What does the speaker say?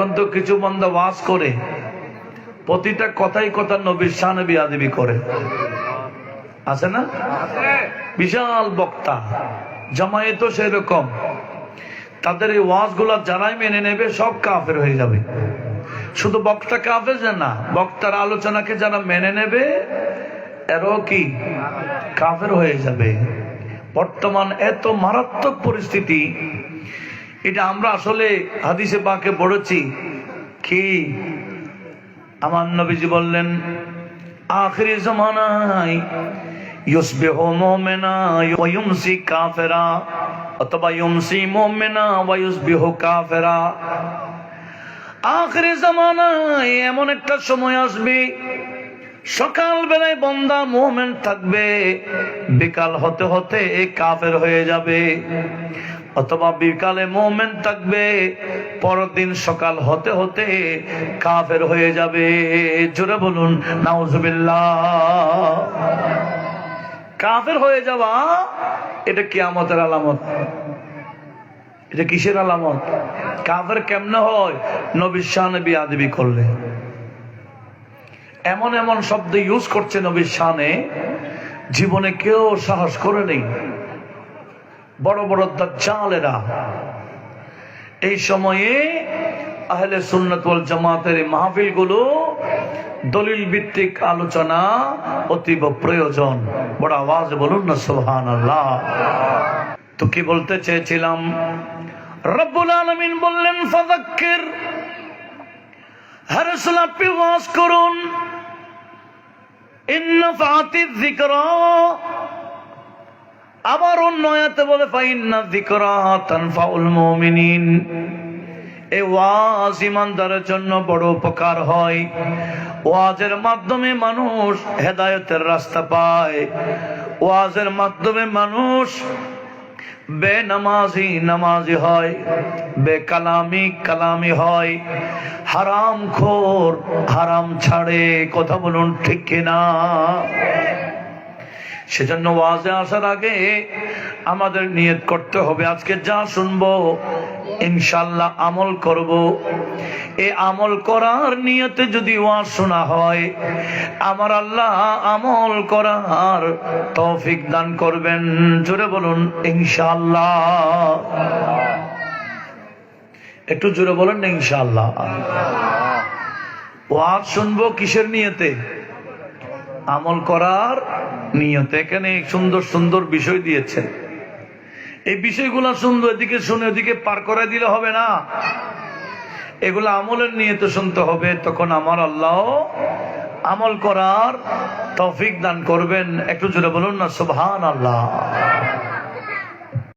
এখন তো কিছু বন্ধ ওয়াজ করে। প্রতিটা কথাই কথা নবীর শানে বিয়াদিবি করে। আছে না? বিশাল বক্তা। জামায়াতও সেরকম। তাদের এই ওয়াজগুলা যারাই মেনে নেবে, সব কাফের হয়ে যাবে। শুধু বক্তা কাফের না, বক্তার আলোচনাকে যারা মেনে নেবে, এরও কি কাফের হয়ে যাবে। বর্তমান এত মারাত্মক পরিস্থিতি এটা আমরা আসলে হাদিসে বাঁকে পড়েছি। কি? আমার নবীজি বললেন, আখরি কাফিরা অথবা এমন একটা সময় আসবে সকাল বেলায় বন্দা থাকবে, বিকাল হতে হতে কাফের হয়ে যাবে। অথবা বিকালে মোমেন্ট থাকবে পরের দিন সকাল হতে হতে কাফের হয়ে যাবে। জোরে বলুন, নাউজুবিল্লাহ। কাফের হয়ে যাওয়া, এটা কিয়ামতের আলামত। এটা কিসের আলামত? কাফের কেমনে হয়? নবীর শানে বিয়াদবি করলে। এমন এমন শব্দ ইউজ করছে নবীর শানে, জীবনে কেউ সাহস করে নেই। বড় বড় দাজ্জালেরা। এই সময়ে আহলে সুন্নাত ওয়াল জামাতের এই মাহফিল দলিল ভিত্তিক আলোচনা অতীব প্রয়োজন। বড় আওয়াজ বলুন না সুবহান আল্লাহ তো কি বলতে চেয়েছিলাম? রব্বুল আলমিন বললেন ফাদাক্কির হারসুল আপনি ওয়াজ করুন। ইন্নাফাতি যিকরা আবার অন্য আয়াতে বলে, ফাইন্না যিকরা তানফাউল মুমিনিন। এই ওয়াজ ইমানদারের জন্য বড় উপকার হয়। ওয়াজের মাধ্যমে মানুষ হেদায়তের রাস্তা পায়। ওয়াজের মাধ্যমে মানুষ বেনামাজি নামাজি হয়, বেকালামি কালামি হয়। হারাম খোর হারাম ছাড়ে, কথা বলুন ঠিক কিনা? সেজন্য ওয়াজে আসার আগে আমাদের নিয়ত করতে হবে। আজকে যা শুনব ইনশাল্লাহ আমল করব। এ আমল করার নিয়তে যদি ওয়াজ শোনা হয়, আমার আল্লাহ আমল করার তৌফিক দান করবেন। জোরে বলুন ইনশাল্লাহ একটু জোরে বলেন ইনশাল্লাহ ওয়াজ শুনব কিসের নিয়তে? আমল করার নিয়ত। এখানে সুন্দর সুন্দর বিষয় দিয়েছেন। এই বিষয়গুলা শুনব, এদিকে শুনে ওদিকে পার করে দিলে হবে না। এগুলো আমলের নিয়ত শুনতে হবে, তখন আমার আল্লাহ আমল করার তৌফিক দান করবেন। একটু জোরে বলুন না সুবহান আল্লাহ